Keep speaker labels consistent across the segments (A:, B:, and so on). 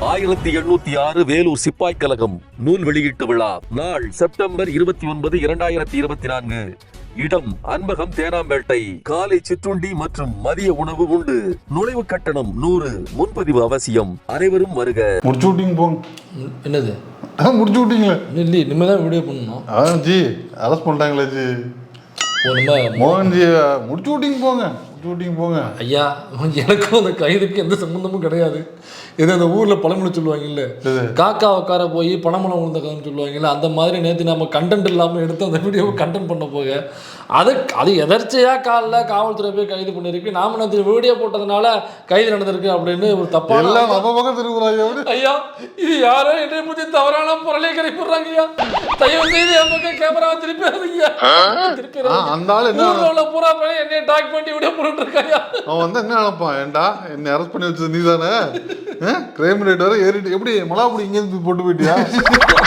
A: ஆயிரத்தி எண்ணூத்தி ஆறு வேலூர் சிப்பாய் கழகம் நூல் வெளியீட்டு விழா. நாள் செப்டம்பர் இருபத்தி ஒன்பது இரண்டாயிரத்தி இருபத்தி நான்கு. இடம் அன்பகம் தேனாம்பேட்டை. காலை சிற்றுண்டி மற்றும் மதிய உணவு உண்டு. நுழைவு கட்டணம் நூறு. முன்பதிவு அவசியம். அனைவரும் வருக.
B: முடிச்சு விட்டீங்க போங்க.
C: என்னது?
B: முடிச்சு விட்டீங்களே
C: இல்லை இனிமேல் தான் வீடியோ பண்ணணும்
B: ஜி அரெஸ்ட் பண்ணிட்டாங்களே ஜி. மோகன் முடிச்சு விட்டீங்க போங்க. முடிச்சு விட்டீங்க போங்க.
C: ஐயா எனக்கும் அந்த கைதுக்கு எந்த சம்மந்தமும் கிடையாது. இது அந்த ஊரில் பழமொழி சொல்லுவாங்கல்ல
B: எது?
C: காக்கா உட்கார போய் பணமலம் விழுந்த கதைன்னு சொல்லுவாங்கல்ல அந்த மாதிரி நேற்று நம்ம கண்டென்ட் இல்லாமல் எடுத்து அந்த வீடியோவை கண்டென்ட் பண்ண போக அது அது எதர்ச்சையாக காலைல காவல்துறை போய் கைது பண்ணியிருக்கு நாம நேற்று வீடியோ போட்டதுனால கைது நடந்திருக்கு அப்படின்னு ஒரு தப்பான
B: எல்லாம் நம்ம பக்கம்
C: ஐயா இது யாரோ என்னை பத்தி தவறான பொருளை கரைப்படுறாங்க ஐயா. தயவு செய்து என் பக்கம் கேமரா திருப்பிடாதீங்க திருப்பி
B: ஆ, அந்த ஆள் என்ன?
C: ஊர்ல உள்ள பூரா பையன் என்னைய டாக் பண்ணி விட போட்டு இருக்காயா
B: அவன் வந்து என்ன நினைப்பான்? ஏன்டா என்னை அரெஸ்ட் பண்ணி வச்சது நீ தானே கிரைம் ரேட் வரை ஏறிட்டு எப்படி மலாபுடி இங்கேருந்து போட்டு போயிட்டியா?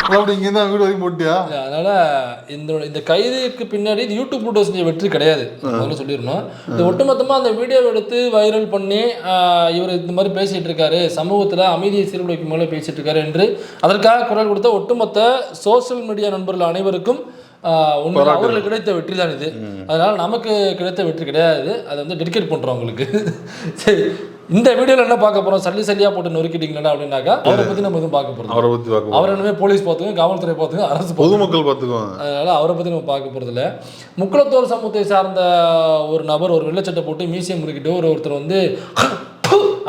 B: மலாபுடி இங்கேருந்து வீடு வரைக்கும் போட்டியா?
C: அதனால இந்த இந்த கைதுக்கு பின்னாடி யூடியூப் போட்டோ செஞ்ச வெற்றி கிடையாது. முதல்ல சொல்லிடணும் இந்த ஒட்டுமொத்தமா அந்த வீடியோவை எடுத்து வைரல் பண்ணி இவர் இந்த மாதிரி பேசிட்டு இருக்காரு. சமூகத்துல அமைதியை சீர்குலைக்கும் மேலே பேசிட்டு இருக்காரு என்று அதற்காக குரல் கொடுத்த ஒட்டுமொத்த சோஷியல் மீடியா நண்பர்கள் அனைவருக்கும் உண்மையில அவர்களுக்கு கிடைத்த வெற்றி தான் இது. அதனால நமக்கு கிடைத்த வெற்றி கிடையாது. அதை வந்து டெடிகேட் பண்றோம் உங்களுக்கு சரி. இந்த வீடியோல என்ன பார்க்க போறோம்? சல்லி சல்லியா போட்டு நொறுக்கிட்டீங்களா அப்படின்னாக்கா அவரை பத்தி நம்ம எதுவும் பார்க்க போறோம்
B: அவரை பத்தி பார்க்க
C: அவர் என்னமே போலீஸ் பார்த்துங்க காவல்துறை பார்த்துங்க அரசு.
B: பொதுமக்கள் பார்த்துக்குவாங்க.
C: அதனால அவரை பற்றி நம்ம பார்க்க போகிறதில்ல முக்குளத்தோர் சமூகத்தை சார்ந்த ஒரு நபர் ஒரு வெள்ளச்சட்டை போட்டு மியூசியம் இருக்கிட்டு ஒரு ஒருத்தர் வந்து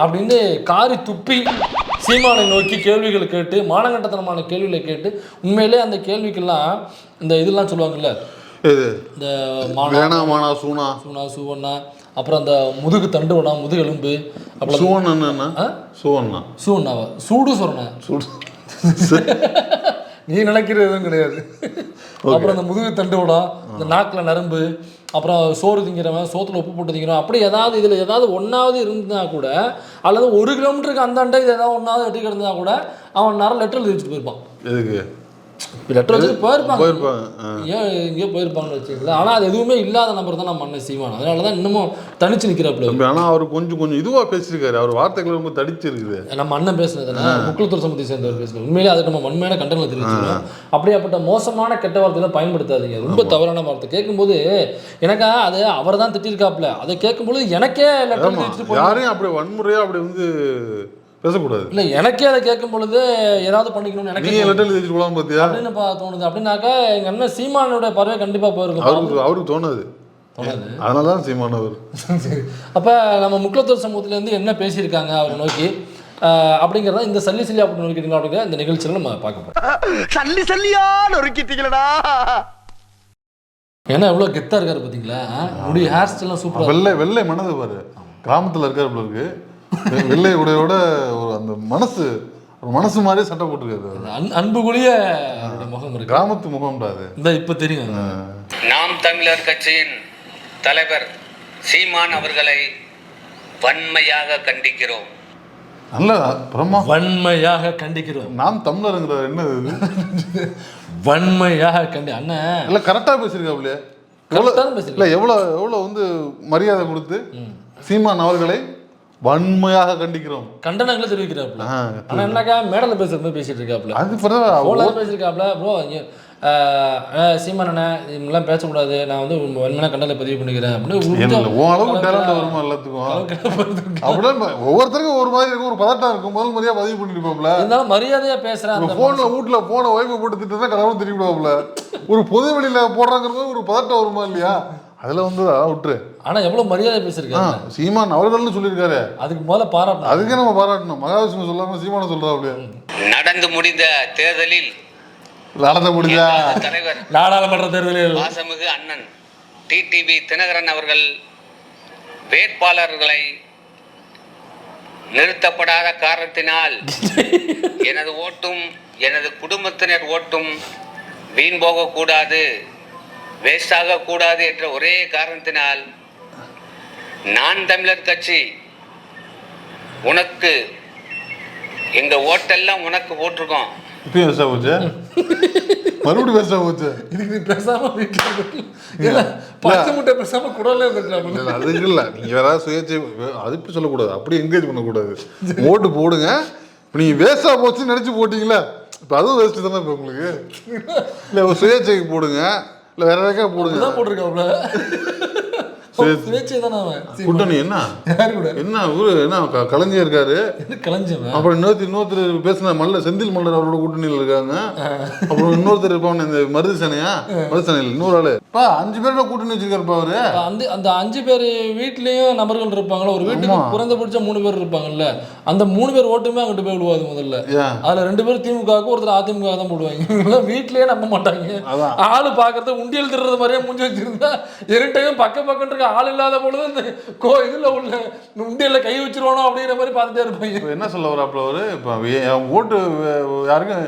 C: அப்படின்னு காரி துப்பி சீமானை நோக்கி கேள்விகள் கேட்டு மானங்கட்டத்தனமான கேள்விகளை கேட்டு உண்மையிலே அந்த கேள்விக்கெல்லாம் இந்த இதெல்லாம் சொல்லுவாங்கல்ல. இந்த மானா
B: மானா சூனா.
C: சூனா சூவண்ணா. அப்புறம் அந்த முதுகு தண்டுவனா முதுகெலும்பு அப்புறம் ஆ?
B: சுவன்னா
C: சூண்ணாவா சூடு சொரணா.
B: சுடு.
C: நீ நினைக்கிறது எதுவும் கிடையாது. அப்புறம் அந்த முதுகு தண்டுவடம் இந்த நாக்கில் நரம்பு அப்புறம் சோறு திங்கிறவன் சோத்துல உப்பு போட்டு திங்கிறவன் அப்படி ஏதாவது இதில் ஏதாவது ஒன்றாவது இருந்தா கூட அல்லது ஒரு கிலோமீட்டருக்கு அந்தாண்ட இது ஏதாவது ஒன்றாவது எட்டி கிடந்தா கூட அவன் நேரம் லெட்டர் எழுதி வச்சுட்டு போயிருப்பான்.
B: எதுக்கு?
C: லெட்டர் போயிருப்பாங்க.
B: போயிருப்பாங்க.
C: ஏன் எங்கேயோ போயிருப்பாங்கன்னு வச்சுக்கலாம் ஆனால் அது எதுவுமே இல்லாத நபர் தான் நம்ம அண்ணன் சீமான். அதனால தான் இன்னமும் தனிச்சு நிற்கிறாப்புல
B: தம்பி ஆனா அவர் கொஞ்சம் கொஞ்சம் இதுவா பேசியிருக்காரு. அவர் வார்த்தைகள் ரொம்ப தடிச்சிருக்குது.
C: நம்ம அண்ணன் பேசுனதுனா முக்குளத்தூர் சமூகத்தை சேர்ந்தவர் பேசுனது. உண்மையிலே அதுக்கு நம்ம வன்மையான கண்டனம் தெரிவிச்சுக்கணும் அப்படியாப்பட்ட மோசமான கெட்ட வார்த்தைகளை பயன்படுத்தாதீங்க. ரொம்ப தவறான வார்த்தை. கேட்கும்போது எனக்கா அது அவர் தான் திட்டிருக்காப்புல. அதை கேட்கும்போது எனக்கே லெட்டர்
B: யாரையும் அப்படி வன்முறையா அப்படி வந்து பேசக்கூடாது.
C: இல்லை எனக்கே அதை கேட்கும் பொழுது ஏதாவது பண்ணிக்கணும்னு எனக்கு
B: நீங்க லெட்டர் எழுதிட்டு போலாம் பாத்தியா?
C: அப்படின்னு பா- தோணுது. அப்படின்னாக்கா எங்க அண்ணன் சீமானோட பறவை கண்டிப்பா போயிருக்கும்
B: அவருக்கு அவருக்கு தோணாது.
C: தோணுது.
B: அதனாலதான் சீமானவர்
C: சரி. அப்போ நம்ம முக்குளத்தூர் சமூகத்திலேருந்து என்ன பேசியிருக்காங்க அவரை நோக்கி? அப்படிங்கிறத இந்த சல்லி சல்லி அப்படி நோக்கிட்டீங்களா அப்படிங்கிற இந்த நிகழ்ச்சியில் நம்ம பார்க்க போகிறோம்
D: சல்லி சல்லியா நொறுக்கிட்டீங்களடா.
C: ஏன்னா எவ்வளோ கெத்தாக இருக்காரு பார்த்தீங்களா முடி ஹேர் ஸ்டைல்லாம் சூப்பராக
B: வெள்ளை வெள்ளை மனது பாரு. கிராமத்துல இருக்காரு இருக்கு. வெள்ளை உடையோட ஒரு அந்த மனசு ஒரு மனசு மாதிரியே அவரு.
C: அன் அன்புக்குரிய முகம் இருக்கு.
B: கிராமத்து முகம்டா அது.
C: இந்த இப்போ தெரியும்
E: நாம் தமிழர் கட்சியின் தலைவர் சீமான் அவர்களை வன்மையாக கண்டிக்கிறோம்.
B: நல்ல பிரம்மா.
C: வன்மையாக கண்டிக்கிறோம்.
B: நாம் தமிழருங்கிறார் என்ன இது?
C: வன்மையாக கண்டி அண்ணன்
B: இல்ல கரெக்டா பேசியிருக்காப்லையே
C: கரெக்டாக தான் பேசுறீங்க
B: இல்ல எவ்வளவு எவ்வளவு வந்து மரியாதை கொடுத்து சீமான் அவர்களை வன்மையாக கண்டிக்கிறோம்.
C: கண்டனங்களை தெரிவிக்கிறாப்புல. ஆனா என்னக்கா மேடல பேசுற மாதிரி பேசிட்டு இருக்காப்புல.
B: அது பரவாயில்ல
C: போல பேசியிருக்காப்புல ப்ரோ சீமானண்ணே இதெல்லாம் பேசக்கூடாது. நான் வந்து வன்மையான கண்டனை பதிவு பண்ணிக்கிறேன் அப்படின்னு
B: அளவுக்கு டேலண்ட் வருமா எல்லாத்துக்கும்? அப்படியே ஒவ்வொருத்தருக்கும் ஒரு மாதிரி இருக்கும் ஒரு பதட்டம் இருக்கும். முதல் முறையா பதிவு பண்ணிருப்பாப்ல
C: இருந்தாலும் மரியாதையா பேசுறேன்
B: போன்ல வீட்டுல போன ஒய்ஃபை போட்டு திட்டு தான் கடவுள் திரும்பிடுவாப்ல ஒரு பொது வெளியில போடுறாங்கிறது ஒரு பதட்டம் வருமா இல்லையா? அதுல வந்து அதான் விட்டுரு.
C: ஆனா எவ்வளவு மரியாதை
B: ஆ,
C: பேசியிருக்காங்க
B: சீமான் அவர்கள்னு சொல்லியிருக்காரு.
C: அதுக்கு முதல்ல பாராட்டணும்.
B: அதுக்கே நம்ம பாராட்டணும். மகாவிஷ்ணு சொல்லாம சீமான சொல்றாப்ல
E: நடந்து முடிந்த தேர்தலில்
B: நடந்த முடிஞ்சா?
E: தலைவர்
C: நாடாளுமன்ற தேர்தலில்.
E: பாசமிகு அண்ணன் டிடிவி தினகரன் அவர்கள் வேட்பாளர்களை நிறுத்தப்படாத காரணத்தினால் எனது ஓட்டும் எனது குடும்பத்தினர் ஓட்டும் வீண் போகக்கூடாது. வேஸ்ட் ஆகக்கூடாது என்ற ஒரே காரணத்தினால் நான் தமிழர் கட்சி உனக்கு எங்க ஓட்டெல்லாம் உனக்கு போட்டிருக்கோம்.
B: இப்பயும் வேஸ்டா போச்சு? மறுபடியும் வேஸ்டா போச்சு?
C: இதுக்கு நீ பேசாம வீட்டுல பச்சை முட்டை பேசாம குடல்ல இருந்துக்கலாம்
B: அதுக்கு இல்ல நீங்க வேற சுயேட்சை அது இப்படி சொல்லக்கூடாது. அப்படி என்கரேஜ் பண்ணக்கூடாது. ஓட்டு போடுங்க. இப்போ நீங்கள் வேஸ்ட்டாக போச்சுன்னு நினச்சி போட்டிங்களே. இப்போ அதுவும் வேஸ்ட்டு தானே இப்போ உங்களுக்கு. இல்லை சுயேட்சைக்கு போடுங்க. இல்லை வேற எதாவது போடுங்க?
C: போட்டிருக்கோம்ல போட்டிருக்காப்ல.
B: கூட்டணி என்ன? என்ன ஊரு என்ன கலைஞர் இருக்காரு?
C: கலைஞ்சவன்
B: அப்புறம் இன்னொருத்தர் இன்னொருத்தர் பேசின மல்ல செந்தில் மல்லர் அவரோட கூட்டணியில் இருக்காங்க. அப்புறம் இன்னொருத்தர் இருப்பான் இந்த மருது சேனையா மருது சேனையில் இன்னொரு ஆளு. பா அஞ்சு பேரோட கூட்டணி வச்சிருக்காருப்பா அவரு.
C: அந்த அந்த அஞ்சு பேர் வீட்லயும் நபர்கள் இருப்பாங்களா? ஒரு வீட்டுக்கு
B: ஆமா.
C: குறைந்தபட்சம் மூணு பேர் இருப்பாங்கல்ல? அந்த மூணு பேர் ஓட்டுமே அங்கிட்டு போய் விழுவாது முதல்ல. அதுல ரெண்டு பேரும் திமுகவுக்கு ஒருத்தர் அதிமுக தான் போடுவாங்க. வீட்லயே நம்ப மாட்டாங்க. ஆளு பாக்குறது உண்டியல் திருறது மாதிரியே மூஞ்சி வச்சிருந்தா இரண்டையும் பக்க பக்கம் இருக்க ஆள் இல்லாத பொழுது இந்த கோ இதுல உள்ள உண்டியல்ல கை வச்சிருவானோ அப்படிங்கிற மாதிரி பார்த்துட்டே இருப்பாங்க.
B: என்ன சொல்ல வராப்புல அவரு? இப்போ ஓட்டு யாருக்கும்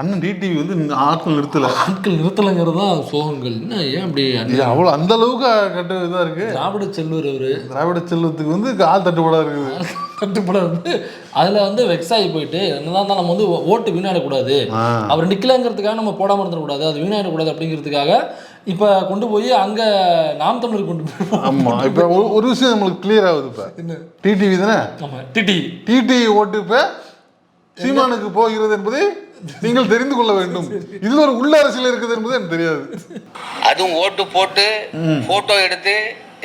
B: அண்ணன் டிடிவி வந்து ஆட்கள் நிறுத்தல.
C: ஆட்கள் நிறுத்தலைங்கிறது தான் சோகங்கள். என்ன ஏன் அப்படி
B: அவ்வளோ அந்த அளவுக்கு கட்டு இதாக இருக்கு.
C: திராவிட செல்வர் அவரு.
B: திராவிட செல்வத்துக்கு வந்து ஆள் தட்டுப்பாடா இருக்குது.
C: கட்டுப்பட வந்து அதுல வந்து வெக்ஸ் ஆகி போயிட்டு என்னதான் தான் நம்ம வந்து ஓட்டு வீணாடக்கூடாது. அவர் நிக்கலங்கிறதுக்காக நம்ம போடாம இருந்துடக்கூடாது. அது வீணாயிடக்கூடாது அப்படிங்கிறதுக்காக இப்ப கொண்டு போய் அங்க நாம் தமிழர் கொண்டு போய்
B: ஆமா இப்போ ஒரு ஒரு விஷயம் நம்மளுக்கு கிளியர் ஆகுது இப்போ.
C: என்ன?
B: டிடிவி தானே?
C: ஆமா டிடி
B: டிடி ஓட்டு இப்ப சீமானுக்கு போகிறது என்பதை நீங்கள் தெரிந்து கொள்ள வேண்டும். இதுல ஒரு உள்ள அரசியல் இருக்குது என்பது எனக்கு தெரியாது.
E: அதுவும் ஓட்டு போட்டு போட்டோ எடுத்து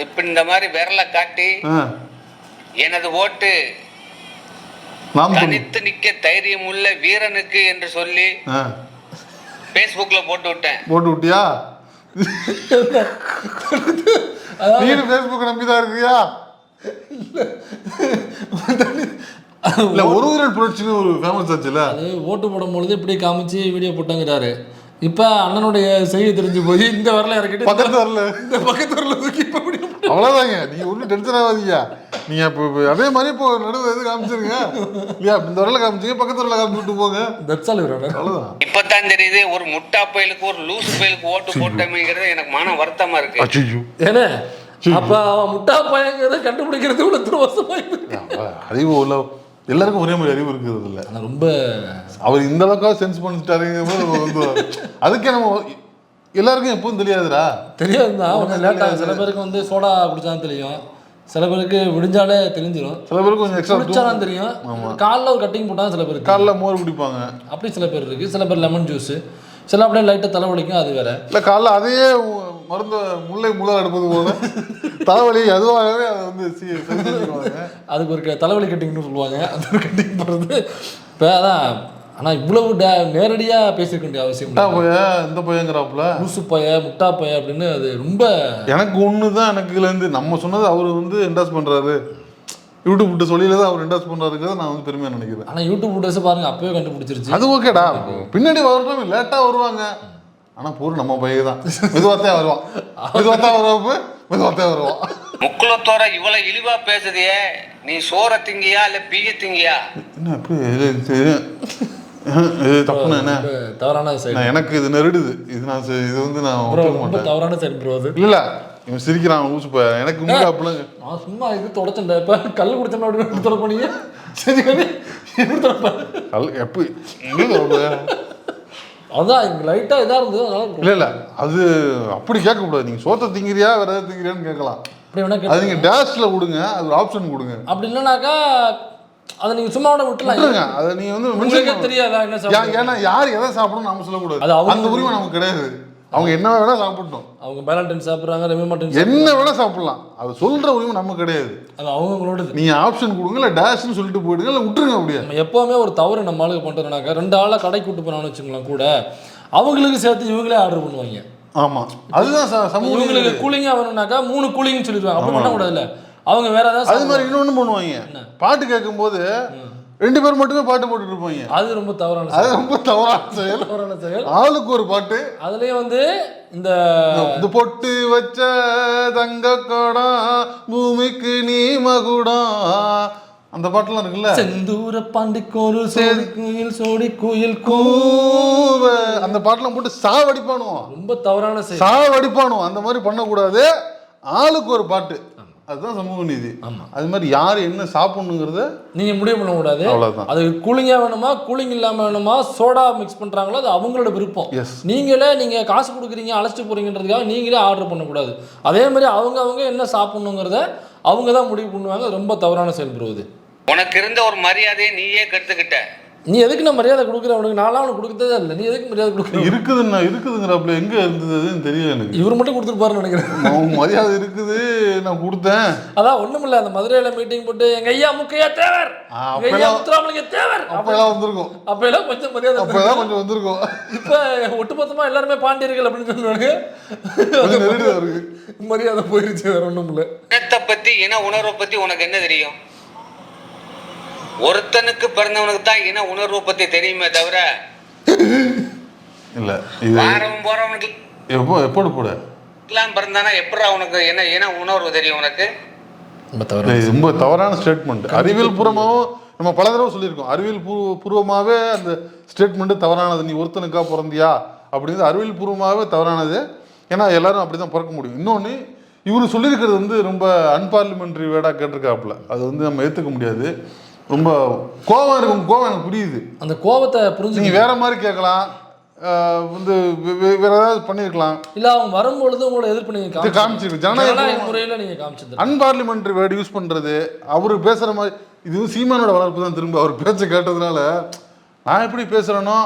E: இப்ப இந்த மாதிரி விரலை காட்டி எனது ஓட்டு. தனித்து நிக்க தைரியம் உள்ள வீரனுக்கு என்று சொல்லி Facebookல போட்டு விட்டேன்.
B: போட்டு விட்டியா? நீனு பேஸ்புக் நம்பிதான் இருக்கியா இல்ல ஒரு உயிரல் புரட்சின்னு ஒரு ஃபேமஸ் ஆச்சுல.
C: அது ஓட்டு போடும் பொழுது இப்படி காமிச்சு வீடியோ போட்டாங்கிறாரு. இப்ப அண்ணனுடைய செய்தி தெரிஞ்சு போய் இந்த வரல இறக்கிட்டு
B: பக்கத்து வரல
C: இந்த பக்கத்து வரல தூக்கி இப்ப இப்படி போட்டு-
B: அவ்வளவுதாங்க. நீங்க ஒன்றும் டென்ஷன் ஆகாதீங்க. நீங்க இப்போ இப்போ அதே மாதிரி இப்போ நடுவு எது காமிச்சிருங்க. இல்லையா? இந்த வரல காமிச்சிங்க பக்கத்து வரல காமிச்சு விட்டு போங்க.
C: All இவரோட.
B: அவ்வளவுதான்.
E: இப்பதான் தெரியுது ஒரு முட்டா பயலுக்கு ஒரு லூசு பயலுக்கு ஓட்டு போட்டோமேங்கிறது எனக்கு மன வருத்தமா இருக்கு.
B: அச்சோ
C: ஏன்னா அப்ப அவன் முட்டா பையங்கிறத கண்டுபிடிக்கிறது வருஷமா இருக்கு?
B: அறிவு உள்ள எல்லாருக்கும் ஒரே மாதிரி அறிவு இருக்கிறது இல்ல.
C: ரொம்ப
B: அவர் இந்த அளவுக்காக சென்ஸ் பண்ணிட்டாருங்க அதுக்கே நம்ம எல்லாருக்கும் எப்பவும் தெரியாதுடா.
C: தெரியாதுதான் கொஞ்சம் லேட்டாக சில பேருக்கு வந்து சோடா குடிச்சாலும் தெரியும். சில பேருக்கு விடிஞ்சாலே தெரிஞ்சிடும்
B: சில பேருக்கு கொஞ்சம் எக்ஸ்ட்ரா
C: குடிச்சாலும் தெரியும். காலைல ஒரு கட்டிங் போட்டாலும் சில பேருக்கு
B: காலைல மோர் குடிப்பாங்க.
C: அப்படி சில பேர் இருக்கு. சில பேர் லெமன் ஜூஸ் சில அப்படியே லைட்டாக தலைவலிக்கும் அது வேற.
B: இல்ல காலைல அதையே மருந்த முல்லை முள்ள எடுப்பது போல. தலைவலி அதுவாகவே அதை வந்து
C: அதுக்கு ஒரு தலைவலி கட்டிங்னு சொல்லுவாங்க. அந்த கட்டிங் போடுறது. இப்போ அதான் ஆனால் இவ்வளவு டே நேரடியாக பேசியிருக்க வேண்டிய அவசியம்
B: முட்டா
C: இல்லை
B: பைய இந்த பையங்கிறாப்புல
C: லூசு பைய முட்டா பைய அப்படின்னு அது ரொம்ப
B: எனக்கு ஒன்று தான் எனக்கு இதுல இருந்து. நம்ம சொன்னது அவர் வந்து என்டாஸ் பண்றாரு. யூடியூப் விட்டு சொல்லியில தான் அவர் என்டாஸ் பண்றாருங்கிறத நான் வந்து பெருமையா நினைக்கிறேன்.
C: ஆனால் யூடியூப் வீடியோஸ் பாருங்க அப்பவே கண்டுபிடிச்சிருச்சு.
B: அது ஓகேடா பின்னாடி வரட்டும் லேட்டா வருவாங்க. ஆனா பூரா நம்ம பையன் தான். மெதுவாத்தான் வருவான். மெதுவாத்தான் வருவாப்பு மெதுவாத்தான் வருவான்.
E: முக்குளத்தோர இவ்வளவு இழிவா பேசுதியே. நீ சோற திங்கியா இல்ல பீய திங்கியா?
B: என்ன இது தப்புண்ணா என்ன?
C: தவறான சைடு
B: எனக்கு இது நெருடுது. இது நான் இது வந்து நான்
C: ரொம்ப தவறான சைடு ப்ரோ அது.
B: இல்ல இவன் சிரிக்கிறான் ஊசு பைய எனக்கு உண்மையில அப்படிலாம்
C: நான் சும்மா இது தொடச்சேன்டா இப்போ கல் குடிச்சோம் அப்படின்னு தொடர பண்ணீங்க சரி எப்படி தொடப்ப
B: கல் எப்படி?
C: அதான் இங்கே லைட்டாக இதாக இருந்தது அதனால
B: இல்ல இல்ல அது அப்படி கேட்க கூடாது. நீங்க சோத்த திங்கிறியா வேற திங்கிறியான்னு கேட்கலாம்.
C: அப்படி வேணா
B: அது
C: கேட்டு
B: நீங்க டேஷ்ல கொடுங்க அது ஒரு ஆப்ஷன் கொடுங்க.
C: அப்படி இல்லைனாக்கா அதை நீங்கள் சும்மா விட விட்டுலாம்
B: அதை நீங்க வந்து
C: உங்களுக்கே. தெரியாதா என்ன சாப்பிடுறது?
B: ஏன்னா யார் எதை சாப்பிடணும் நாம சொல்லக்கூடாது.
C: அது
B: அந்த உரிமை நமக்கு கிடையாது. அவங்க என்ன வேணா சாப்பிடணும்
C: அவங்க பேலண்டன் சாப்பிட்றாங்க ரெமி மட்டன்
B: என்ன வேணா சாப்பிடலாம். அது சொல்ற உரிமை நமக்கு கிடையாது.
C: அது அவங்களோடது.
B: நீங்க ஆப்ஷன் கொடுங்க இல்ல டேஷ்னு சொல்லிட்டு போயிடுங்க இல்ல விட்டுருங்க அப்படியே.
C: நம்ம எப்போவுமே ஒரு தவறு நம்ம ஆளுக்கு பண்ணுறோம்னாக்கா ரெண்டு ஆளை கடைக்கு கூட்டு போனான்னு வச்சுக்கலாம் கூட அவங்களுக்கு சேர்த்து இவங்களே ஆர்டர் பண்ணுவாங்க.
B: ஆமா. அதுதான்
C: இவங்களுக்கு
B: நீதி.
C: கூலிங்காக வேணும்னாக்கா மூணு கூலிங்னு சொல்லிடுவாங்க. அப்படி பண்ணக்கூடாதுல்ல. அவங்க வேற ஏதாவது
B: அது மாதிரி இன்னொன்னு பண்ணுவாங்க. பாட்டு கேட்கும்போது ரெண்டு பேர் மட்டுமே பாட்டு போட்டுட்டு இருப்பாங்க.
C: அது ரொம்ப தவறான
B: அது ரொம்ப தவறான செயல்.
C: தவறான செயல்.
B: ஆளுக்கு ஒரு பாட்டு.
C: அதுலயும் வந்து இந்த
B: இது பொட்டு வச்ச தங்க குடம் பூமிக்கு நீ மகுடம் அந்த பாட்டுலாம் இருக்குல்ல?
C: செந்தூர பாண்டிக்கோரு சோடி குயில் சோடி குயில்
B: கூவ. அந்த பாட்டுலாம் போட்டு சாவடிப்பானுவோம்
C: ரொம்ப தவறான செயல்.
B: சாவடிப்பானுவோம் அந்த மாதிரி பண்ணக்கூடாது. ஆளுக்கு ஒரு பாட்டு. அதுதான் சமூக நீதி.
C: ஆமா.
B: அது மாதிரி யார் என்ன சாப்பிடணுங்கிறத
C: நீங்க முடிவு பண்ண கூடாது
B: அவ்வளவுதான்.
C: அது கூலிங்கா வேணுமா கூலிங் இல்லாம வேணுமா சோடா மிக்ஸ் பண்றாங்களோ அது அவங்களோட விருப்பம்.
B: Yes.
C: நீங்களே நீங்க காசு கொடுக்குறீங்க அழைச்சிட்டு போறீங்கன்றதுக்காக நீங்களே ஆர்டர் பண்ணக்கூடாது. அதே மாதிரி அவங்க அவங்க என்ன சாப்பிடணுங்கிறத அவங்க தான் முடிவு பண்ணுவாங்க. ரொம்ப தவறான செயல் bro இது
E: உனக்கு இருந்த ஒரு மரியாதையை நீயே கெடுத்துக்கிட்ட.
C: நீ எதுக்கு நான் மரியாதை கொடுக்குற உனக்கு நான்லாம் அவனுக்கு கொடுத்ததே இல்லை. நீ எதுக்கு மரியாதை கொடுக்குற
B: இருக்குதுன்னா இருக்குதுங்கிறாப்புல எங்க இருந்ததுன்னு தெரியல எனக்கு.
C: இவர் மட்டும் கொடுத்துருப்பாருன்னு நினைக்கிறேன்.
B: அவன் மரியாதை இருக்குது நான் கொடுத்தேன்.
C: அதான் ஒண்ணுமில்ல அந்த மதுரையில மீட்டிங் போட்டு எங்க ஐயா முக்கையா தேவர். ஐயா
B: அப்பெல்லாம்
C: முத்துராமலிங்க தேவர்.
B: அப்ப எல்லாம் வந்திருக்கும்.
C: அப்ப எல்லாம் கொஞ்சம் மரியாதை
B: அப்பதான் கொஞ்சம் வந்திருக்கும்.
C: இப்ப ஒட்டுமொத்தமா எல்லாருமே பாண்டியர்கள் அப்படின்னு சொன்னாங்க. மரியாதை போயிருச்சு வேற ஒண்ணும் இல்ல
E: இனத்தை பத்தி இன உணர்வை பத்தி உனக்கு என்ன தெரியும்? ஒருத்தனுக்கு பிறந்தவனுக்கு தான் இன உணர்வை பத்தி தெரியுமே தவிர
B: இல்ல இது
E: வாரவன் போறவனுக்கு
B: எப்போ எப்போடு போட.
E: எல்லாம் பிறந்தானா எப்படா உனக்கு என்ன இன உணர்வு தெரியும் உனக்கு?
B: ரொம்ப தவறான ஸ்டேட்மெண்ட் அறிவியல் பூர்வமாகவும் நம்ம பல தடவை சொல்லியிருக்கோம். அறிவியல் பூர்வ பூர்வமாகவே அந்த ஸ்டேட்மெண்ட் தவறானது. நீ ஒருத்தனுக்கா பிறந்தியா? அப்படிங்கிறது அறிவியல் பூர்வமாகவே தவறானது. ஏன்னா எல்லாரும் அப்படி தான் பிறக்க முடியும். இன்னொன்று இவர் சொல்லியிருக்கிறது வந்து ரொம்ப அன்பார்லிமெண்ட்ரி வேர்டாக கேட்டிருக்காப்புல. அது வந்து நம்ம ஏற்றுக்க முடியாது. ரொம்ப கோவம் இருக்கும் கோவம் எனக்கு புரியுது.
C: அந்த கோபத்தை புரிஞ்சு
B: நீங்கள் வேற மாதிரி கேட்கலாம். வந்து வேற ஏதாவது பண்ணியிருக்கலாம்
C: இல்ல அவங்க வரும்பொழுது உங்களை எதிர்ப்பு நீங்க
B: காமிச்சிருக்கு
C: ஜனநாயக முறையில நீங்க காமிச்சது
B: அன்பார்லிமெண்ட்ரி வேர்டு யூஸ் பண்ணுறது அவர் பேசுகிற மாதிரி இது வந்து சீமானோட வளர்ப்பு தான் திரும்ப அவர் பேச்சை கேட்டதுனால நான் எப்படி பேசுகிறேனோ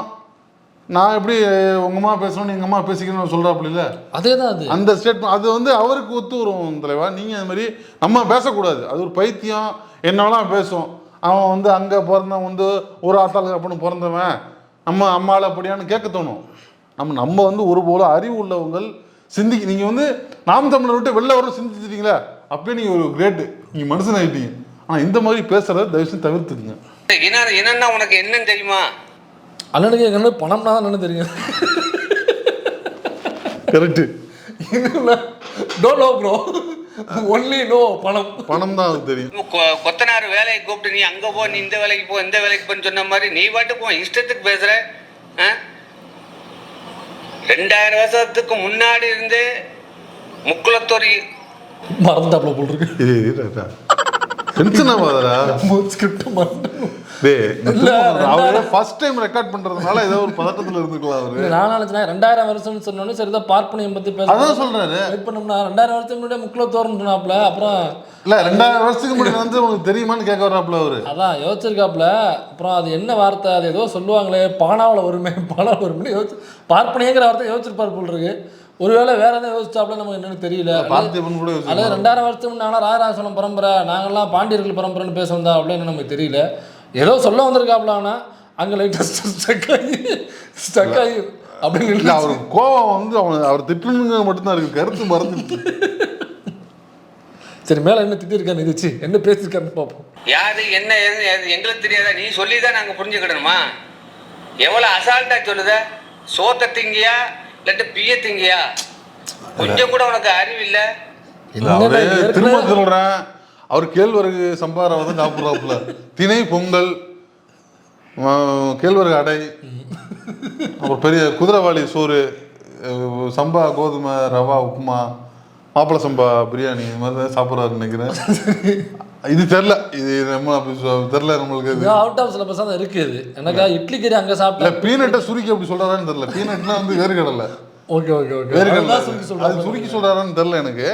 B: நான் எப்படி உங்கள் அம்மா பேசணும் எங்கள் அம்மா பேசிக்கணும்னு சொல்கிறாப்புல இல்லை?
C: அதேதான் அது.
B: அந்த ஸ்டேட்மெண்ட் அது வந்து அவருக்கு ஒத்து வரும் தலைவா. நீங்கள் அது மாதிரி நம்ம பேசக்கூடாது. அது ஒரு பைத்தியம். என்னவெல்லாம் பேசும். அவன் வந்து அங்கே பிறந்தவன் வந்து ஒரு ஆத்தாளுக்கு அப்படின்னு பிறந்தவன். நம்ம அம்மாவில் அப்படியான்னு கேட்க தோணும். நம்ம நம்ம வந்து ஒரு போல அறிவு உள்ளவங்கள் சிந்திக்க நீங்கள் வந்து நாம் தமிழர் விட்டு வெளில வர சிந்திச்சிட்டீங்களா அப்பயே நீங்கள் ஒரு கிரேட்டு நீங்கள் மனுஷன் ஆகிட்டீங்க ஆனால் இந்த மாதிரி பேசுகிறத தயவுசெய்து தவிர்த்துக்குங்க
E: இன இனன்னா உனக்கு என்னன்னு தெரியுமா?
C: அண்ணனுக்கு எங்க அண்ணன் பணம்னா தான் அண்ணன் தெரியும்.
B: Correct
C: don't know bro only no பணம்.
B: பணம் தான் அது தெரியும்.
E: கொத்தனார் வேலையை கூப்பிட்டு நீ அங்க போ நீ இந்த வேலைக்கு போ இந்த வேலைக்கு போன்னு சொன்ன மாதிரி நீ பாட்டு போ இஷ்டத்துக்கு பேசுற. ஆ? ரெண்டாயிரம் வருஷத்துக்கு முன்னாடி இருந்து முக்குளத்தூர்
C: மறந்துட்டாப்ல போல் இருக்கு.
B: டென்ஷன் ஆகாதடா.
C: ஸ்கிரிப்ட் மறந்து
B: அவரு ஃபர்ஸ்ட் டைம் ரெக்கார்ட் பண்றதுனால ஏதோ ஒரு பதட்டத்துல இருந்துக்கலாம் அவரு.
C: நினைச்சேன் ரெண்டாயிரம் வருஷம்னு சொன்னோன்னே சரிதான் பார்ப்பனியம் பத்தி பேச
B: அதான் சொல்றாரு.
C: வெயிட் பண்ணோம்னா ரெண்டாயிரம் வருஷத்துக்கு முன்னாடி முக்கில் தோறன்னு சொன்னாப்ல அப்புறம்
B: இல்ல ரெண்டாயிரம் வருஷத்துக்கு முன்னாடி வந்து உனக்கு தெரியுமான்னு கேட்க வர்றாப்புல அவரு.
C: அதான் யோசிச்சிருக்காப்ல அப்புறம் அது என்ன வார்த்தை அது ஏதோ சொல்லுவாங்களே பானாவில் வருமே பானாவில் வருமே யோசிச்சு பார்ப்பனியங்கிற வார்த்தை யோசிச்சிருப்பார் போல் இருக்கு. ஒருவேளை வேற எதாவது யோசிச்சாப்ல நமக்கு என்னன்னு தெரியல. அல்லது
B: யோசிக்கலாம்.
C: ரெண்டாயிரம் வருஷத்துக்கு முன்னாடி ராஜராஜசோழன் பரம்பரை நாங்கெல்லாம் பாண்டியர்கள் பரம்பரைன்னு பேச வந்தா அப்படின்னு நமக்கு தெரியல. ஏதோ சொல்ல வந்திருக்காப்ல ஆனால் அங்கே லைட்டாக ஸ்டக் ஆகி ஸ்டக் ஆகி அப்படின்னு
B: இல்ல அவருக்கு கோவம் வந்து அவன் அவர் திட்டணுங்க மட்டும்தான் இருக்கு. கருத்து மறந்துடுச்சு.
C: சரி மேலே என்ன திட்டிருக்காரு நிதிச்சு? என்ன பேசியிருக்காருன்னு பார்ப்போம்.
E: யாரு என்ன ஏதுன்னு எது- எங்களுக்கு தெரியாதா? நீ சொல்லி தான் நாங்கள் புரிஞ்சுக்கிடணுமா? எவ்வளோ அசால்ட்டா சொல்லுத? சோத்த திங்கியா? இல்லாட்டி பிய திங்கியா? கொஞ்சம் கூட உனக்கு அறிவு இல்லை?
B: அவரு திரும்ப சொல்றேன். அவர் கேழ்வரகு சம்பாரம் வந்து சாப்பிட்றாப்புல. திணை பொங்கல் கேழ்வரகு அடை அப்புறம் பெரிய குதிரைவாளி சோறு சம்பா கோதுமை ரவா உப்புமா மாப்பிள சம்பா பிரியாணி இது மாதிரி தான் சாப்பிட்றாரு நினைக்கிறேன். இது தெரில. இது நம்ம தெரில நம்மளுக்கு இது
C: அவுட் ஆஃப் சிலபஸ் தான் இருக்குது எனக்கா இட்லி கறி அங்கே சாப்பிட்டேன்
B: பீனட்டை சுருக்கி அப்படி சொல்றாரான்னு தெரியல பீனட்னா வந்து வேர்க்கடலை
C: ஓகே ஓகே ஓகே.
B: வேர்க்கடலை
C: அதுதான் சுருக்கி சொல்றாங்க
B: சுருக்கி சொல்றாரான்னு தெரியல எனக்கு.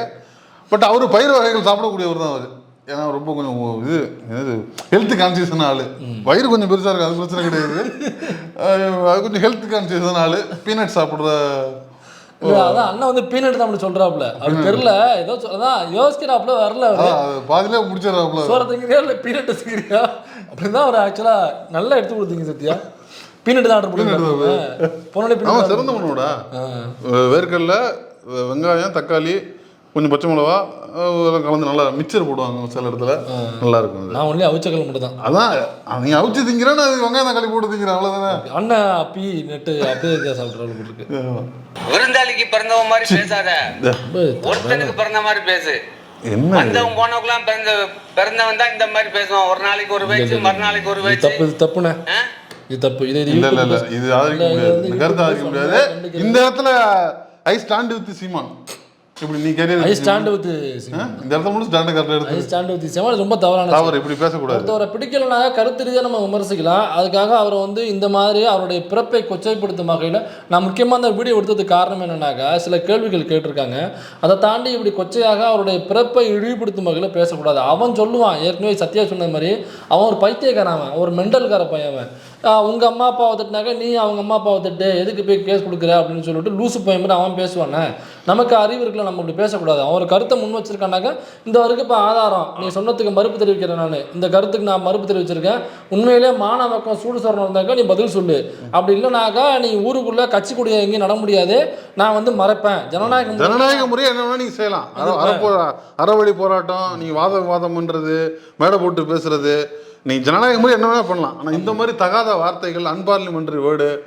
B: பட் அவர் பயிர் வகைகள் சாப்பிடக்கூடியவர் தான் அவர். ஏன்னா ரொம்ப கொஞ்சம் இது என்னது ஹெல்த் கான்சியஸான ஆளு. வயிறு கொஞ்சம் பெருசா இருக்கு அது பிரச்சனை கிடையாது. அது கொஞ்சம் ஹெல்த் கான்சியஸான ஆளு. பீனட் சாப்பிடுற
C: அதான் அண்ணன் வந்து பீனட் தான் அப்படி சொல்றாப்ல அவர் தெரியல ஏதோ அதான் யோசிக்கிறாப்ல வரல
B: பாதியிலே முடிச்சிடறாப்புல
C: சோற திங்கிறியா இல்லை பீனட் திங்கிறியா? அப்படின்னு தான் அவர் ஆக்சுவலா நல்லா எடுத்து கொடுத்தீங்க சத்யா. பீனட் தான் ஆர்டர்
B: ஆமா
C: பீனட்
B: சிறந்த மனோடா வேர்க்கடல வெங்காயம் தக்காளி கொஞ்சம் பச்சை மிளகா இதெல்லாம் கலந்து நல்லா மிக்சர் போடுவாங்க சில இடத்துல. நல்லா இருக்கும்
C: நான் ஒன்லி அவிச்சக்கல் மட்டும் தான்
B: அதான் நீ அவிச்சு திங்கிறான்னு அது வெங்காயம் தக்காளி போட்டு திங்கிறேன் அவ்வளவுதானே?
C: அண்ணன் அப்பி நெட்டு அப்படியே இருக்கா சாப்பிட்றாரு போட்டுருக்கு
E: விருந்தாளிக்கு பிறந்தவன் மாதிரி பேசாத. ஒருத்தனுக்கு பிறந்த மாதிரி பேசு.
B: என்ன?
E: வந்தவன் போனவங்களாம் பிறந்த பிறந்தவன் தான் இந்த மாதிரி பேசுவான். ஒரு நாளைக்கு ஒரு பேச்சு மறுநாளைக்கு ஒரு பேச்சு.
C: தப்பு தப்புண்ணே? இது தப்பு. இது
B: இல்ல இல்ல இல்ல. இது ஆதரிக்க முடியாது. கருத்தை ஆதரிக்க முடியாது. இந்த இடத்துல ஐ ஸ்டாண்ட் வித் சீமான் இப்படி நீ
C: ஐ
B: கேரியர்
C: ஸ்டாண்ட் வித்
B: இந்த இடத்துல மட்டும் ஸ்டாண்ட் கரெக்டாக
C: ஐ
B: எடுத்து
C: ஸ்டாண்ட் வித் சீமான் ரொம்ப தவறான
B: தவறு இப்படி பேசக்கூடாது.
C: ஒருத்தவரை பிடிக்கலனா கருத்து ரீதியாக நம்ம விமர்சிக்கலாம். அதுக்காக அவரை வந்து இந்த மாதிரி அவருடைய பிறப்பை கொச்சைப்படுத்தும் வகையில் நான் முக்கியமாக அந்த வீடியோ எடுத்ததுக்கு காரணம் என்னன்னாக்கா சில கேள்விகள் கேட்டிருக்காங்க. அதை தாண்டி இப்படி கொச்சையாக அவருடைய பிறப்பை இழிவுபடுத்தும் வகையில் பேசக்கூடாது. அவன் சொல்லுவான். ஏற்கனவே சத்யா சொன்ன மாதிரி அவன் ஒரு பைத்தியக்காரன் அவன் ஒரு மெண்டல்கார பையன் உங்கள் உங்க அம்மா அப்பாவை திட்டினாக்க நீ அவங்க அம்மா அப்பாவை திட்டு எதுக்கு போய் கேஸ் கொடுக்குற? அப்படின்னு சொல்லிட்டு லூசு போய் மாதிரி அவன் பேசுவானே. நமக்கு அறிவு இருக்குல்ல நம்ம இப்படி பேசக்கூடாது. அவன் ஒரு கருத்தை முன் வச்சிருக்கானாக்க இந்த வரைக்கும் இப்போ ஆதாரம் நீ சொன்னதுக்கு மறுப்பு தெரிவிக்கிறேன் நான். இந்த கருத்துக்கு நான் மறுப்பு தெரிவிச்சிருக்கேன். உண்மையிலே மான சூடு சரணம் இருந்தாக்கா நீ பதில் சொல்லு. அப்படி இல்லைனாக்கா நீ ஊருக்குள்ள கட்சி கொடியை எங்கேயும் நட முடியாது. நான் வந்து மறைப்பேன். ஜனநாயகம்
B: ஜனநாயக முறையை என்ன வேணால் நீங்க செய்யலாம். அறவழி போராட்டம் நீ வாத விவாதம் பண்றது மேடை போட்டு பேசுறது நீங்க ஜனநாயக முறை என்ன வேணா பண்ணலாம். ஆனா இந்த மாதிரி தகாத வார்த்தைகள் அன்பார்லிமெண்டரி வேர்டு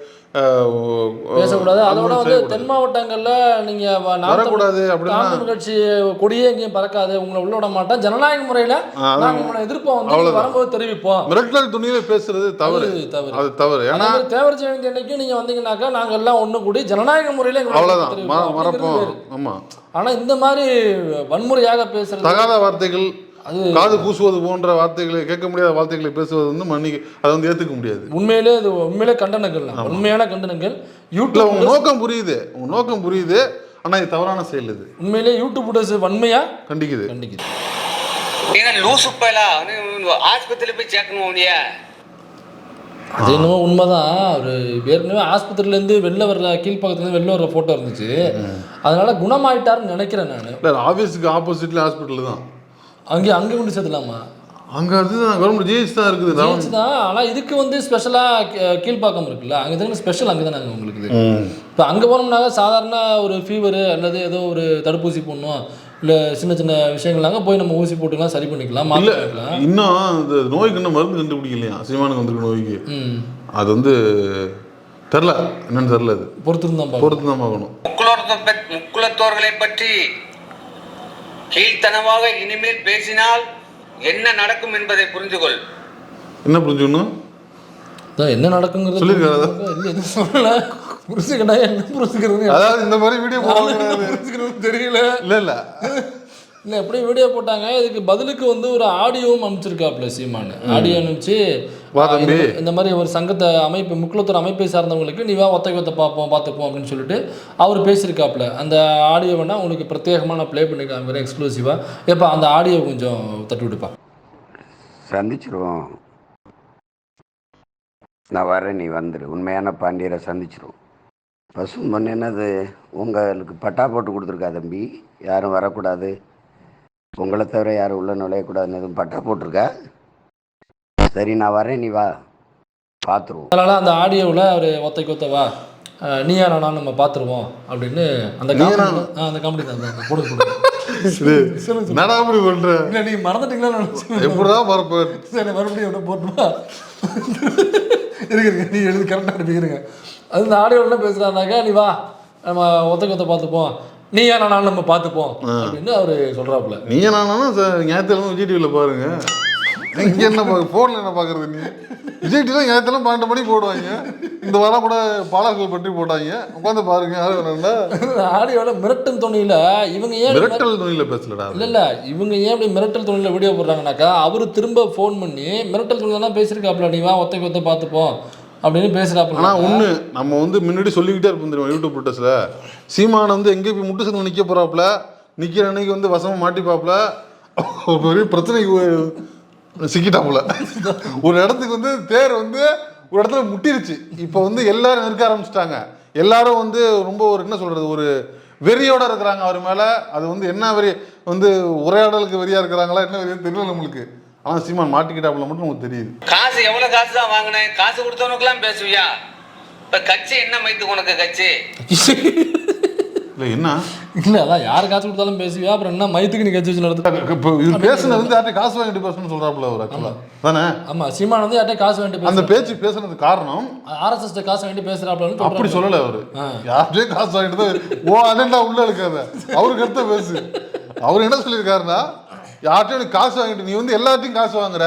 C: பேசக்கூடாது. அதோட வந்து தென் மாவட்டங்கள்ல நீங்க வ- நாம்
B: வரக்கூடாது அப்படின்னா
C: கட்சி கொடியே எங்கேயும் பறக்காது. உங்களை உள்ள விட மாட்டோம் ஜனநாயக முறையில
B: அதான்.
C: நாங்க உங்களை எதிர்ப்போம். வந்து. வரும்போது தெரிவிப்போம்.
B: மிரட்டல் துணியில பேசுறது தவறு.
C: தவறு.
B: அது தவறு. ஏன்னா
C: தேவர் ஜெயந்தி அன்னைக்கு நீங்க வந்தீங்கன்னாக்கா நாங்க எல்லாம் ஒண்ணு கூடி ஜனநாயக முறையில.
B: ம- மறப்போம்.
C: அப்படிங்கிறது வேறு.
B: ஆமா.
C: ஆனா இந்த மாதிரி வன்முறையாக பேசுறது
B: தகாத வார்த்தைகள் காது கூசுவது போன்ற வார்த்தைகளை கேட்க முடியாத வார்த்தைகளை பேசுவது வந்து மன்னிக்க அதை வந்து ஏத்துக்க முடியாது.
C: உண்மையிலே இது உண்மையிலே கண்டனங்கள். உண்மையான கண்டனங்கள்.
B: இல்ல
C: யூடியூப்
B: உங்க நோக்கம் புரியுது. உங்க நோக்கம் புரியுது. ஆனா இது தவறான செயல் இது.
C: உண்மையிலே யூடியூப் புடஸ் வன்மையா
B: கண்டிக்குது.
C: கண்டிக்குது.
E: நீங்க லூசு பயலா? ஆஸ்பத்திரியில போய் சேர்க்கணும் உனியா
C: அது என்னமோ உண்மைதான். அவர் ஏற்கனவே ஆஸ்பத்திரியிலேருந்து வெளில வர்ற கீழ்ப்பக்கத்துலேருந்து வெளில வர்ற ஃபோட்டோ இருந்துச்சு. அதனால குணமாயிட்டாருன்னு நினைக்கிறேன் நான்.
B: இல்ல ஆபீஸுக்கு ஆப்போசிட்ல ஹாஸ்பிட்டல் தான்.
C: அங்கே அங்கே கொண்டு சேர்த்துலாமா
B: அங்க அதுதான் கவர்மெண்ட் ஜிஹெச் தான் இருக்குது. நான்
C: ஜிஹெச் தான்? ஆனால் இதுக்கு வந்து ஸ்பெஷலாக கீழ்ப்பாக்கம் இருக்குல்ல? அங்கே தானே ஸ்பெஷல் அங்கே தானே உங்களுக்கு இது?
B: ம்.
C: இப்போ அங்கே போனோம்னாக்க சாதாரண ஒரு ஃபீவரு அல்லது ஏதோ ஒரு தடுப்பூசி போடணும் இல்லை சின்ன சின்ன விஷயங்கள்லாங்க போய் நம்ம ஊசி போட்டுக்கலாம் சரி பண்ணிக்கலாம்
B: இல்ல இன்னும் இந்த நோய்க்கு இன்னும் மருந்து கண்டுபிடிக்கலையா? சீமானுக்கு வந்திருக்க நோய்க்கு.
C: ம்.
B: அது வந்து தெரில. என்னன்னு தெரில அது.
C: பொறுத்திருந்தான் பார்க்கணும்.
B: பொறுத்து தான் பார்க்கணும்
E: முக்குலத்தோர்களை பற்றி கீழ்த்தனமாக இனிமேல் பேசினால் என்ன நடக்கும் என்பதை புரிந்து கொள்
B: என்ன புரிஞ்சுக்கணும்?
C: என்ன நடக்குங்கிறது
B: சொல்லியிருக்காரா?
C: சொல்லல? புரிஞ்சுக்கிட்டா என்ன புரிஞ்சுக்கிறது
B: அதாவது இந்த மாதிரி வீடியோ
C: புரிஞ்சுக்கிறது தெரியல.
B: இல்ல இல்ல.
C: இல்லை எப்படி வீடியோ போட்டாங்க? இதுக்கு பதிலுக்கு வந்து ஒரு ஆடியோவும் அனுப்பிச்சிருக்காப்புல சீமானு. ஆடியோ அனுப்பிச்சு. இந்த மாதிரி- ஒரு சங்கத்தை அமைப்பு முக்குளத்தூர் அமைப்பை சார்ந்தவங்களுக்கு நீ வா ஒத்தை கொத்த பார்ப்போம் பார்த்துப்போம் அப்படின்னு சொல்லிட்டு அவர் பேசியிருக்காப்புல அந்த ஆடியோ வேணா உங்களுக்கு பிரத்யேகமாக நான் ப்ளே பண்ணிக்கலாம் வேறு எக்ஸ்க்ளூசிவாக எப்போ அந்த ஆடியோ கொஞ்சம் தட்டி விடுப்பா.
F: சந்திச்சிருவோம். நான் வரேன் நீ வந்துடு உண்மையான பாண்டியரை சந்திச்சிருவோம். பசும்பொன் என்னது? உங்களுக்கு பட்டா போட்டு கொடுத்துருக்கா தம்பி? யாரும் வரக்கூடாது. உங்களை தவிர யாரும் உள்ள நுழையக்கூடாதுன்னு எதுவும் பட்டா போட்டிருக்கா? சரி நான் வரேன் நீ வா. பார்த்துருவோம்
C: அதனால் அந்த ஆடியோவில் அவர் ஒத்தை கொத்த வா நீயா நானும் நம்ம பார்த்துருவோம் அப்படின்னு அந்த அந்த காமெடி தான்
B: இது என்னடா அப்படி பண்ற?
C: இல்லை நீங்கள் மறந்துட்டீங்களா
B: எப்படிதான் மறப்ப?
C: சரி மறுபடியும் எப்படி போட்டுமா இருக்கு இருக்கு நீ எழுதி கரெக்டாக அனுப்பிக்கிறீங்க அது இந்த ஆடியோ என்ன பேசுகிறாருனாக்கா நீ வா. நம்ம ஒத்த கொத்த பார்த்துப்போம் நீ ஏன் நானும் நம்ம பார்த்துப்போம் அப்படின்னு அவர் சொல்கிறாப்புல
B: நீங்க நானும் ஞாயிற்றுக்கிழமை விஜய் டிவியில் பாருங்க. இங்க என்ன பார்க்க ஃபோனில் என்ன பார்க்கறது நீ? விஜய் டிவியில் ஞாயிற்றுக்கிழமை பன்னெண்டு மணி போடுவாங்க. இந்த வாரம் கூட பாலாக்கள் பற்றி போட்டாங்க. உட்காந்து பாருங்க யாரு வேணாண்டா
C: ஆடியோவில் மிரட்டும் துணியில் இவங்க ஏன்
B: மிரட்டல் துணியில் பேசலடா
C: இல்லை இல்லை இவங்க ஏன் இப்படி மிரட்டல் துணியில் வீடியோ போடுறாங்கனாக்கா அவர் திரும்ப ஃபோன் பண்ணி மிரட்டல் துணியில் தான் பேசியிருக்காப்புல நீ வா ஒத்தை கொத்த பார்த்துப்போம். அப்படின்னு பேசுகிறாப்புல
B: ஆனால் ஒன்று நம்ம வந்து முன்னாடி சொல்லிக்கிட்டே இருப்போம் தெரியுமா யூடியூப் ப்ரோட்டஸில் சீமான் வந்து எங்கே போய் முட்டு சந்து நிற்க போகிறாப்புல நிற்கிற அன்னைக்கு வந்து வசமாக மாட்டிப்பாப்புல? ஒரு பெரிய பிரச்சனைக்கு சிக்கிட்டாப்புல. ஒரு இடத்துக்கு வந்து தேர் வந்து ஒரு இடத்துல முட்டிருச்சு. இப்போ வந்து எல்லாரும் நிற்க ஆரம்பிச்சிட்டாங்க. எல்லாரும் வந்து ரொம்ப ஒரு என்ன சொல்கிறது ஒரு வெறியோட இருக்கிறாங்க அவர் மேலே. அது வந்து என்ன வெறி வந்து உரையாடலுக்கு வெறியா இருக்கிறாங்களா என்ன வெறியா தெரியல நம்மளுக்கு. ஆனால் சீமான் மாட்டிக்கிட்டாப்புல மட்டும் நமக்கு தெரியுது.
E: காசு எவ்வளவு காசு தான் வாங்கினேன்? காசு கொடுத்தவனுக்குலாம் பேசுவியா? இப்ப கட்சி என்ன மைத்து உனக்கு கட்சி?
B: இல்லை என்ன?
C: இல்லை அதான் யார் காசு கொடுத்தாலும் பேசுவியா? அப்புறம் என்ன மயத்துக்கு நீ கட்சி வச்சு நடத்து
B: இப்போ இது பேசுனது வந்து யார்கிட்ட காசு வாங்கிட்டு பேசணும்னு சொல்றாப்புல அவர் ஆக்சுவலா தானே?
C: ஆமா சீமான் வந்து யார்கிட்ட காசு வேண்டி
B: அந்த
C: பேச
B: பேச்சு பேசுனது காரணம்
C: ஆர்எஸ்எஸ் காசு வேண்டி பேசுறாப்லன்னு
B: அப்படி. சொல்லல அவரு. யார்கிட்டயும் காசு வாங்கிட்டு தான் ஓ அண்ணா உள்ள இருக்காத. அவருக்கு அடுத்த பேசு. அவர் என்ன சொல்லியிருக்காருன்னா யார்கிட்டயும் எனக்கு காசு வாங்கிட்டு நீ வந்து எல்லார்ட்டையும் காசு வாங்குற.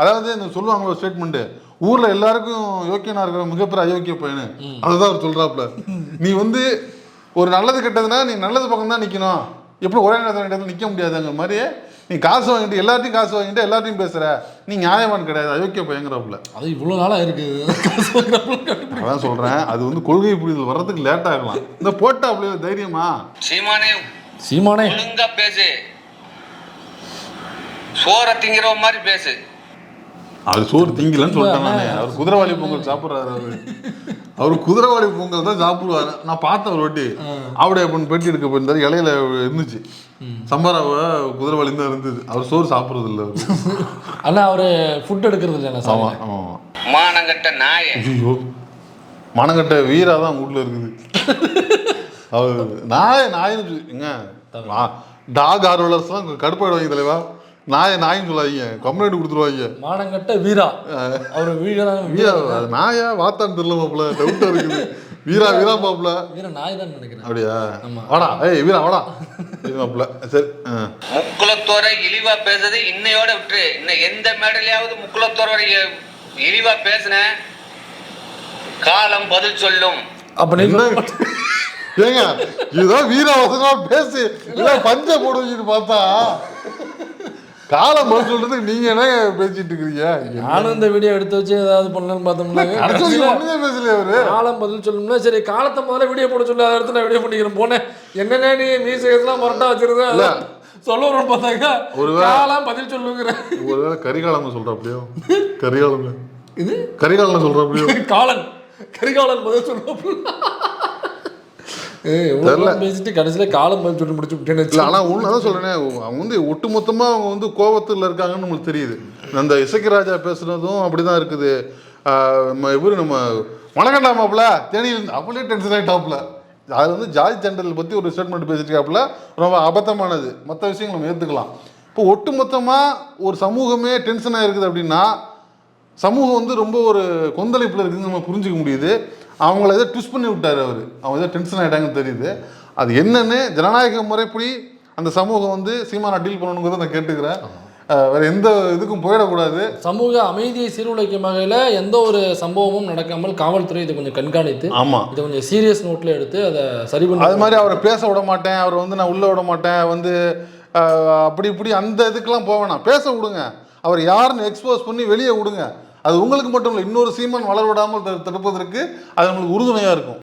B: அதாவது இந்த சொல்லுவாங்க ஒரு ஸ்டேட்மெண்ட் ஊர்ல எல்லாருக்கும் யோக்கியனா இருக்கிற மிகப்பெரிய அயோக்கிய பையனு. அதுதான் அவர் சொல்றாப்புல. நீ வந்து ஒரு நல்லது கெட்டதுன்னா நீ நல்லது பக்கம் தான் நிக்கணும். எப்படி ஒரே நேரத்தில் இடத்துல நிற்க முடியாதுங்கிற மாதிரி நீ காசு வாங்கிட்டு எல்லாத்தையும் காசு வாங்கிட்டு எல்லாத்தையும் பேசுற. நீ நியாயமான் கிடையாது அயோக்கிய பயங்கரப்புல
C: அது இவ்வளோ நாளாக இருக்குது
B: அதான் சொல்றேன். அது வந்து கொள்கை புரிதல் வர்றதுக்கு லேட் ஆகலாம். இந்த போட்டா அப்படியே தைரியமா?
E: சீமானே
C: சீமானே.
E: பேசு. சோற திங்கிற மாதிரி பேசு.
B: அவர் சோறு திங்கலன்னு சொல்லிட்டேன் நானே. அவர் குதிரைவாளி பொங்கல் சாப்பிட்றாரு அவரு. அவர் குதிரைவாளி பொங்கல் தான் சாப்பிடுவாரு. நான் பார்த்தேன் ஒரு வாட்டி. ஆவுடைய பொண்ணு பெட்டி எடுக்க போயிருந்தாரு. இலையில இருந்துச்சு. சம்பாராவை குதிரைவாளி தான் இருந்தது. அவர் சோறு சாப்பிட்றது இல்லை அவரு.
C: அண்ணா அவர் ஃபுட் எடுக்கிறது இல்லைண்ணா
B: ஆமா
C: சாமி.
B: ஆமா ஆமா
E: மானங்கட்ட நாய.
B: ஐயோ. மனங்கட்ட வீரா தான் வீட்ல இருக்குது. அவர் நாய் நாயின்னு சொல்லுங்க டாக் ஆர்வலர்ஸ்லாம் கடுப்பாயிடுவாங்க தலைவா. நாயை நாயின்னு சொல்லாதீங்க கம்ப்ளைண்ட் கொடுத்துருவாங்க
C: மானங்கட்ட வீரா. அவர் வீரா
B: வீரா நாயா வாத்தான்னு தெரியல மாப்பிள டவுட்டா இருக்குது. வீரா வீரா மாப்பிள
C: வீர நாய் தான் நினைக்கிறேன்.
B: அப்படியா?
C: ஆமா.
B: வாடா ஏய் வீரா வாடா. மாப்பிள சரி.
E: முக்குலத்தோரை இழிவா பேசுறது இன்னையோட விட்டுரு இன்னும் எந்த மேடையிலாவது முக்குலத்தோரை இழிவா பேசுன காலம் பதில் சொல்லும்.
C: அப்போ நீ
B: என்ன? ஏங்க இதுதான் வீரா வசனமா பேசி இதான் பஞ்ச போடுவீங்கன்னு பார்த்தா. காலம் சொல்றதுக்கு நீங்க என்ன பேசிட்டு இருக்கிறீங்க?
C: நானும் இந்த வீடியோ எடுத்து வச்சு ஏதாவது பண்ணலாம்னு பார்த்தோம்னா
B: பேசலையே அவரு.
C: காலம் பதில் சொல்லணும்னா சரி காலத்தை முதல்ல வீடியோ போட சொல்லி. அதை எடுத்து நான் வீடியோ பண்ணிக்கிறேன். போனேன். என்னென்ன நீ மீசைகள்லாம் முரட்டா வச்சிருந்தேன்
B: இல்ல.
C: சொல்ல வரோம் பார்த்தாங்க.
B: ஒருவேளை-
C: காலம் பதில் சொல்லுங்கிறேன்
B: ஒருவேளை கரிகாலம் சொல்றாப்லையோ கரிகாலம்
C: இது?
B: கரிகாலம் சொல்றாப்லையோ
C: காலன். கரிகாலன் பதில் சொல்லுவோம் பேசிட்டு கடைசியில் காலம் சொல்லி முடிச்சு விட்டேன்னு
B: ஆனா ஒண்ணு அதான் சொல்றேனே அவங்க வந்து ஒட்டுமொத்தமா அவங்க வந்து கோபத்துல இருக்காங்கன்னு நம்மளுக்கு தெரியுது. அந்த இசக்கிராஜா பேசுனதும் அப்படிதான் இருக்குது. ஆஹ் நம்ம இவரு நம்ம வணக்கண்டா மாப்பிள தேனியில் டென்ஷன் ஆகிட்டாப்புல அது வந்து ஜாதி ஜெண்டல் பத்தி ஒரு ஸ்டேட்மெண்ட் பேசியிருக்காப்புல. ரொம்ப அபத்தமானது. மற்ற விஷயங்கள் நம்ம ஏத்துக்கலாம். இப்போ ஒட்டுமொத்தமா ஒரு சமூகமே டென்ஷன் இருக்குது அப்படின்னா சமூகம் வந்து ரொம்ப ஒரு கொந்தளிப்பில் இருக்குதுன்னு நம்ம புரிஞ்சுக்க முடியுது. அவங்கள ஏதோ ட்விஸ்ட் பண்ணி விட்டார் அவர். அவங்க ஏதோ டென்ஷன் ஆகிட்டாங்கன்னு தெரியுது. அது என்னன்னு ஜனநாயக முறைப்படி அந்த சமூகம் வந்து சீமானா டீல் பண்ணணுங்கிறத நான் கேட்டுக்கிறேன். வேற எந்த இதுக்கும் போயிடக்கூடாது.
C: சமூக அமைதியை சீர்குலைக்கும் வகையில் எந்த ஒரு சம்பவமும் நடக்காமல் காவல்துறை இதை கொஞ்சம் கண்காணித்து
B: ஆமா.
C: இதை கொஞ்சம் சீரியஸ் நோட்டில் எடுத்து அதை சரி பண்ணி
B: அது மாதிரி அவரை பேச விட மாட்டேன் அவரை வந்து நான் உள்ள விட மாட்டேன் வந்து அப்படி இப்படி அந்த இதுக்கெல்லாம் போக வேணாம். பேச விடுங்க. அவர் யாருன்னு எக்ஸ்போஸ் பண்ணி வெளியே விடுங்க. அது உங்களுக்கு மட்டும் இல்லை இன்னொரு சீமன் வளர விடாமல் தடுப்பதற்கு அது நம்மளுக்கு உறுதுணையாக இருக்கும்.